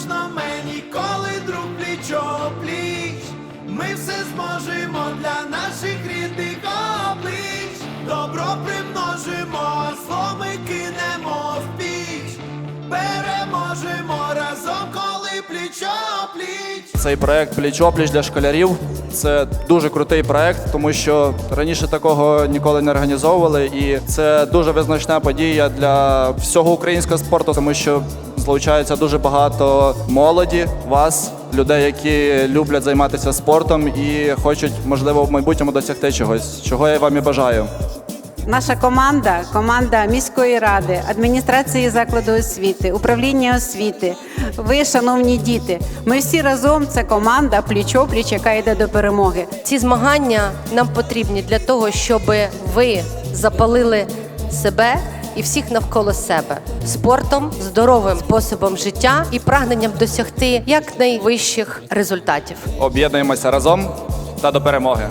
можна мені, коли друг плічо пліч. Ми все зможемо для наших рідних облич. Добро примножимо, а зло ми кинемо в піч. Переможемо разом, коли плічо пліч. Цей проект пліч-опліч для школярів. Це дуже крутий проект, тому що раніше такого ніколи не організовували, і це дуже визначна подія для всього українського спорту, тому що злучається дуже багато молоді, вас, людей, які люблять займатися спортом і хочуть, можливо, в майбутньому досягти чогось, чого я вам і бажаю. Наша команда, команда міської ради, адміністрації закладу освіти, управління освіти. Ви, шановні діти, ми всі разом це команда пліч-опліч, яка йде до перемоги. Ці змагання нам потрібні для того, щоб ви запалили себе і всіх навколо себе спортом, здоровим способом життя і прагненням досягти якнайвищих результатів. Об'єднуємося разом та до перемоги.